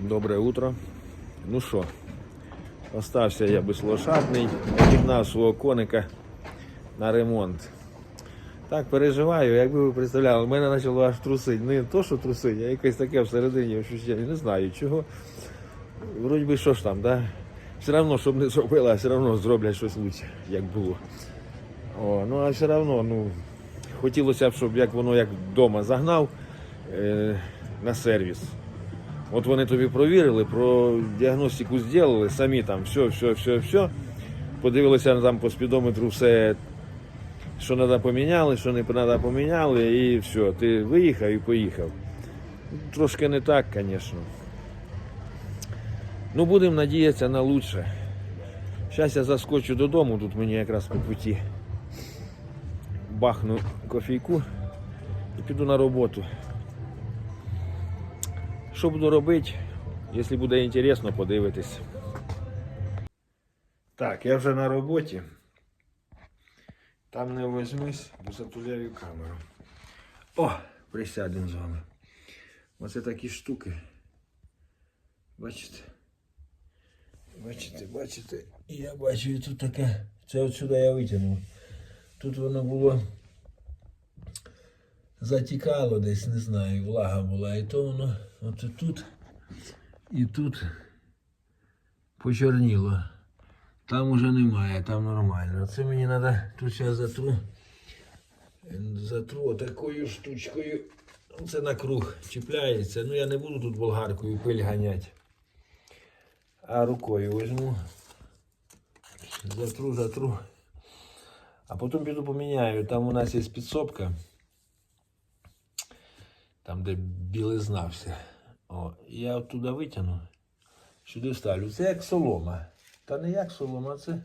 Добре утро. Ну що, остався я безлошадний, обігнав свого коника на ремонт. Так переживаю, якби ви представляли, мене почало аж трусить. Не то, що трусить, а якесь таке всередині ощущення. Не знаю чого. Вроді би, що ж там, да? Все одно, щоб не зробили, а все одно зроблять щось лучше, як було. О, ну а все одно, ну, хотілося б, щоб як воно як вдома загнав е, на сервіс. От вони тобі провірили, про діагностику зробили, самі там все, все, все, все. Подивилися там по спідометру все, що треба поміняли, що не треба поміняли, і все, ти виїхав і поїхав. Трошки не так, звісно. Ну, будемо надіятися на лучше. Зараз я заскочу додому, тут мені якраз по путі бахну кофійку і піду на роботу. Що буду робити, якщо буде інтересно, подивитись. Так, я вже на роботі. Там не возьмись, бо затуляю камеру. О, присядемо з вами. Оце такі штуки. Бачите? Бачите, бачите, я бачу, і тут таке. Це от сюди я витягнув. Тут воно було затікало десь, не знаю, влага була. І то воно от тут і тут почорніло. Там уже немає, там нормально. Це мені треба тут зараз затру. Затру такою штучкою. Це на круг чіпляється. Ну я не буду тут болгаркою пиль ганяти. А рукою візьму. Затру, затру. А потім піду поміняю. Там у нас є підсобка. Там, де білизна все. О, я оттуда витягну. Сюди ставлю. Це як солома. Та не як солома, це.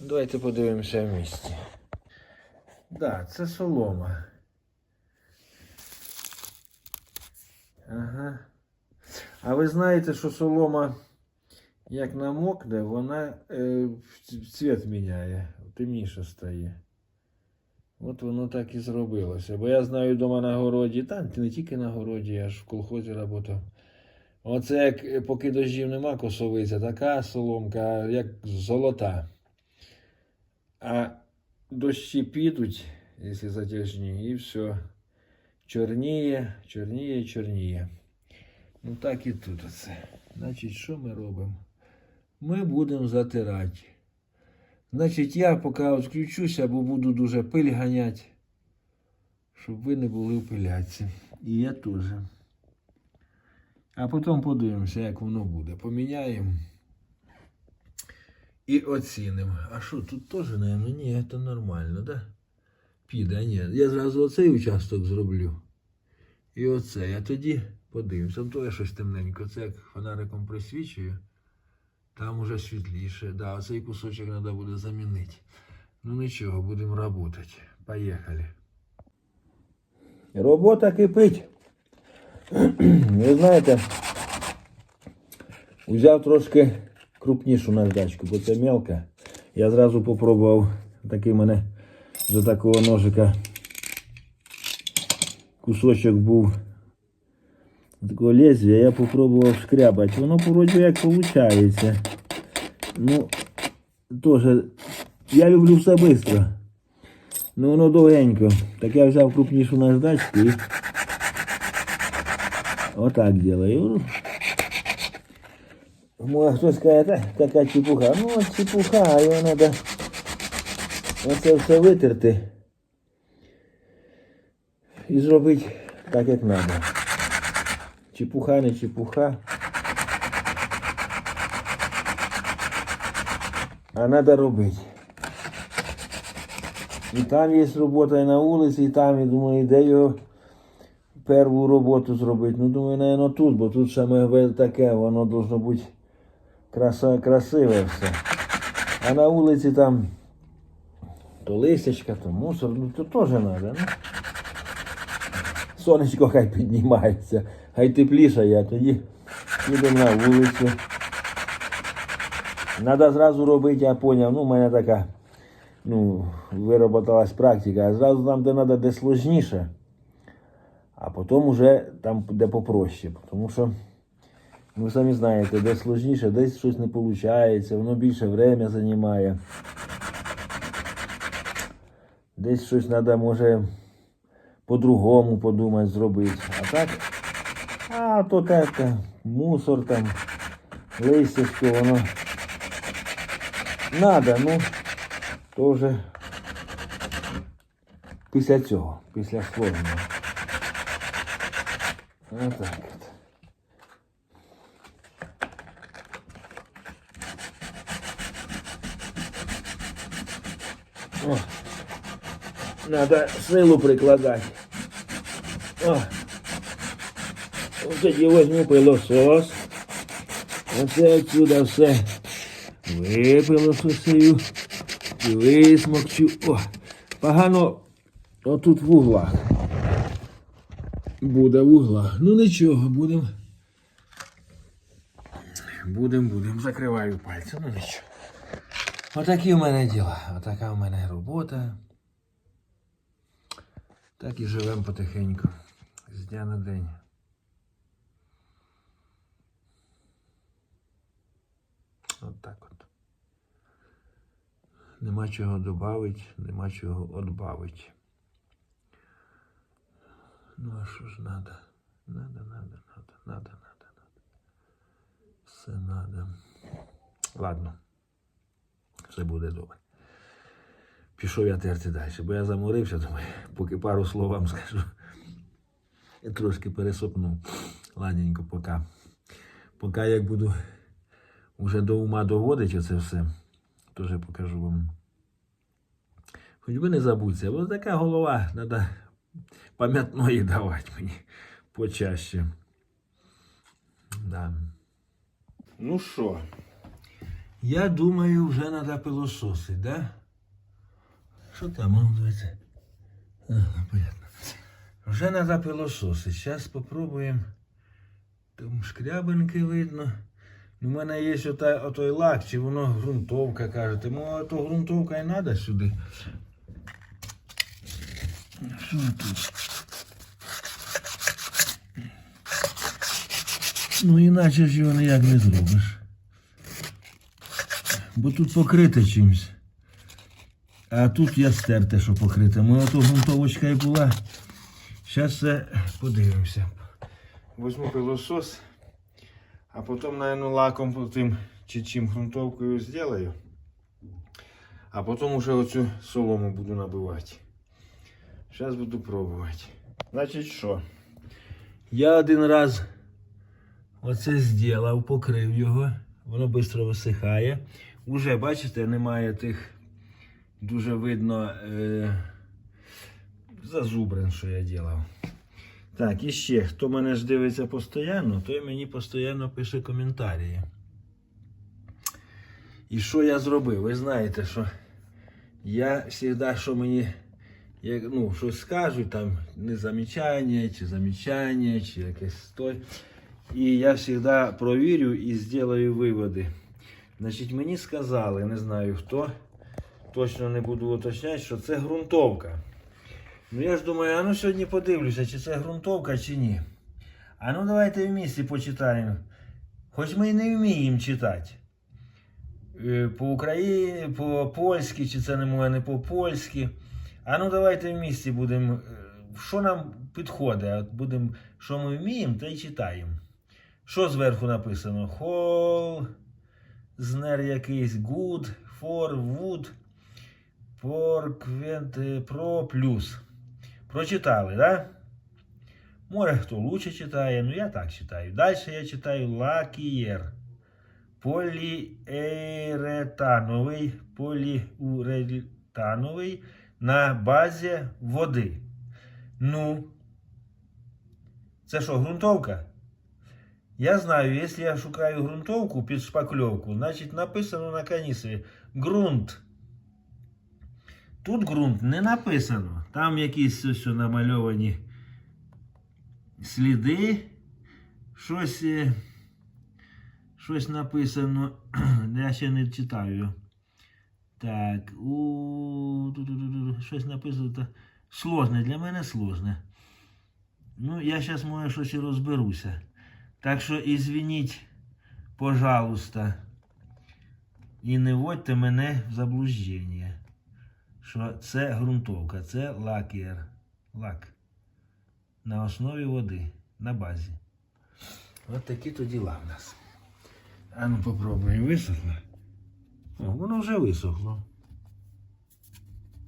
Давайте подивимося в місті. Так, да, це солома. Ага. А ви знаєте, що солома, як намокне, вона е, цвіт міняє, темніше стає. От воно так і зробилося. Бо я знаю вдома на городі, та не тільки на городі, я ж в колхозі працював. Оце як е, поки дощів нема косовиця, така соломка, як золота. А дощі підуть, якщо затяжні, і все. Чорніє, чорніє, чорніє. Ну так і тут оце. Значить, що ми робимо? Ми будемо затирати. Значить, я поки відключуся, бо буду дуже пиль ганяти, щоб ви не були в пиляці. І я теж. А потім подивимося, як воно буде. Поміняємо і оцінимо. А що, тут теж, мабуть, ні, це нормально, да? Піде, ні. Я зразу оцей участок зроблю. І оце. Я тоді подивимося. Там теж щось темненько. Це як фонариком присвічую. Там уже світліше. Да, оцей кусочок треба буде замінити. Ну нічого, будемо працювати. Поїхали. Робота кипить. Ви знаєте, взяв трошки крупнішу наждачку, бо це мелка. Я зразу попробував такий в мене за такого ножика кусочок був такого лезвия, я попробував шкрябати. Воно вроді як виходить. Ну, теж, я люблю все швидко. Ну воно довгенько. Так я взяв крупнішу наждачку і отак делаю. Може хтось каже, «Та, така чепуха. Ну от чепуха, його треба оце все витерти і зробити так, як треба. Чепуха, не чепуха. А треба робити. І там є робота і на вулиці, і там, і думаю, де його перву роботу зробити. Ну, думаю, напевно, тут, бо тут саме таке, воно должно бути краса, красиве все. А на вулиці там то лисячка, то мусор, ну то теж треба. Ну. Сонечко хай піднімається, хай тепліше, а тоді підемо на вулицю. Треба зразу робити, я зрозумів, ну, у мене така ну, вироботалась практика, а зразу там, де треба, де сложніше, а потім вже там де попроще. Тому що Ви самі знаєте, десь сложніше, десь щось не виходить, воно більше время займає. Десь щось треба, може, по-другому подумати, зробити. А так, а то так, мусор там, листячко, воно. Надо, ну, то вже після цього, після сложного. Отак от. О, надо силу прикладати. О. Ось тоді возьму пилосос. Оце отсюда все випилососую і висмокчу. О, погано отут в углах. Буде в углах. Ну нічого, будемо. Будем, будем. Закриваю пальці, ну нічого. Отакі в мене діла. Отака в мене робота. Так і живемо потихеньку. З дня на день. От так от. Нема чого додати, нема чого відбавити. Ну а що ж надо? Надо, надо, надо, надо, надо, надо. Все надо. Ладно. Все буде добре. Пішов я терти далі, бо я заморився, думаю, поки пару слов вам скажу. Я трошки пересопнув. Ладненько, поки. Поки як буду вже до ума доводити оце все, теж покажу вам. Хоч би не забудься, бо така голова, треба пам'ятної давати мені почаще. Да. Ну що, я думаю, вже треба пилососити, да? Що там, ну, дивіться? Ага, понятно. Вже треба пилососити. Зараз спробуємо. Там шкрябинки видно. У мене є ота, отой лак, чи воно ґрунтовка, кажете. Ну, то ґрунтовка і треба сюди. Що тут? Ну, іначе ж його ніяк не зробиш. Бо тут покрите чимось. А тут я стерте, що покрите. Моя то грунтовочка і була. Зараз все подивимося. Возьму пилосос, а потім, наверное, лаком потім чи чим грунтовкою зроблю. А потім уже оцю солому буду набивати. Зараз буду пробувати. Значить що? Я один раз оце зробив, покрив його. Воно швидко висихає. Уже, бачите, немає тих дуже видно е, зазубрин, що я робив. Так, і ще, хто мене ж дивиться постійно, той мені постійно пише коментарі. І що я зробив? Ви знаєте, що я завжди, що мені як, ну, щось скажуть, там незамічання, чи замічання, чи якесь той. І я завжди провірю і зроблю виводи. Значить, мені сказали, не знаю хто, точно не буду уточняти, що це ґрунтовка. Ну я ж думаю, а ну сьогодні подивлюся, чи це ґрунтовка, чи ні. А ну давайте в місті почитаємо. Хоч ми і не вміємо читати. Е, По Україні, по польськи, чи це не моє не по польськи. А ну давайте в місті будемо. е, Що нам підходить? От що ми вміємо, то й читаємо. Що зверху написано? Хол, знер якийсь, good, for, wood, for, квент, е, про, плюс. Прочитали, да? Може хто лучше читає, ну я так читаю. Далі я читаю лакієр. Поліеретановий, поліуретановий на базі води. Ну, це що, ґрунтовка? Я знаю, якщо я шукаю ґрунтовку під шпакльовку, значить написано на канісі ґрунт. Тут ґрунт не написано. Там якісь ось намальовані сліди. Щось, е, щось написано. Я ще не читаю. Так, у щось написано. Сложне, для мене сложне. Ну, я зараз може щось розберуся. Так що, ізвініть пожалуйста, і не вводьте мене в заблуждення, що це ґрунтовка, це лакер. Лак. На основі води, на базі. От такі то діла в нас. А ну попробуємо висохло. О, воно вже висохло.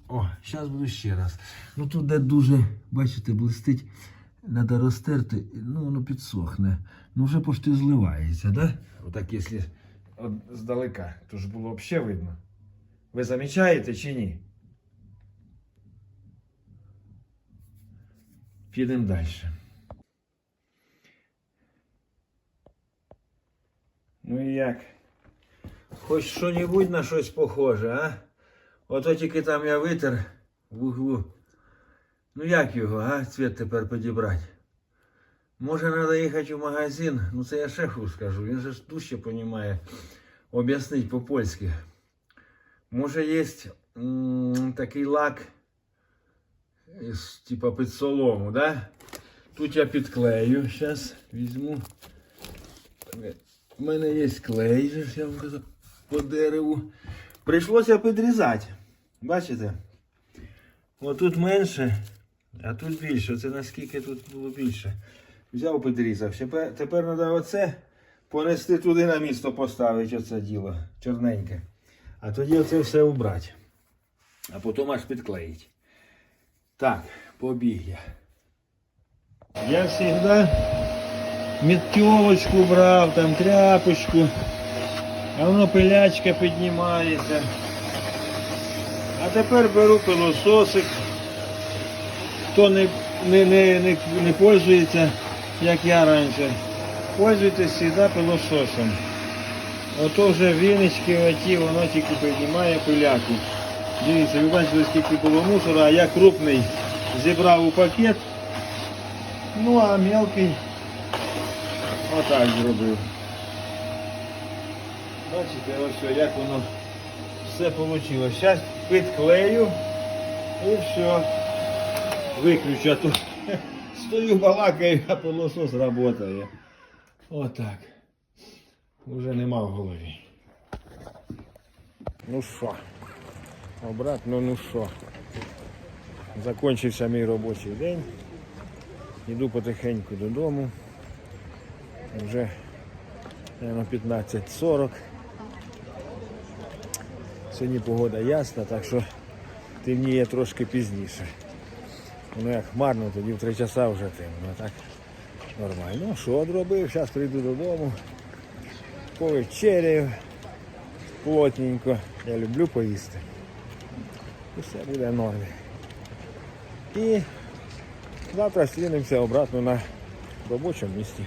О, зараз буду ще раз. Ну тут де дуже, бачите, блистить, треба розтерти, ну воно підсохне. Ну вже почти зливається, да? Отак, якщо здалека, то ж було взагалі видно. Ви замічаєте чи ні? Підемо далі. Ну і як? Хоч що-небудь на щось похоже, а? Ото тільки там я витер в углу. Ну як його, а? Цвіт тепер підібрати? Може, треба їхати в магазин? Ну це я шефу скажу, він же ж дужче розуміє. Об'яснить по-польськи. Може, є такий лак, типа під солому, да? Тут я підклею, зараз візьму. У мене є клей, я вам казав, по дереву. Прийшлося підрізати. Бачите? Отут менше, а тут більше. Це наскільки тут було більше. Взяв, підрізав. Тепер, тепер треба оце понести туди на місто поставити оце діло чорненьке. А тоді оце все убрати. А потім аж підклеїти. Так, побіг я. Я завжди метелочку брав, там тряпочку, а воно пилячка піднімається. А тепер беру пилососик. Хто не, не, не, не, не пользується, як я раніше, пользуйтесь завжди пилососом. Ото вже віночки оті, воно тільки піднімає пиляку. Дивіться, ви бачите, скільки було мусора, а я крупний зібрав у пакет. Ну а мелкий отак зробив. Бачите, ось як воно все вийшло. Зараз підклею і все. Виключу, а то стою балакаю, а пилосос працює. Отак. Уже нема в голові. Ну що, обратно, ну що. Закінчився мій робочий день. Йду потихеньку додому. Вже мабуть, 15.40. Сьогодні погода ясна, так що темніє трошки пізніше. Воно як хмарно, тоді в 3 часа вже темно, так нормально. Ну що зробив, зараз прийду додому, повечеряю плотненько. Я люблю поїсти. І буде нормально. І завтра зустрінемося обратно на робочому місці.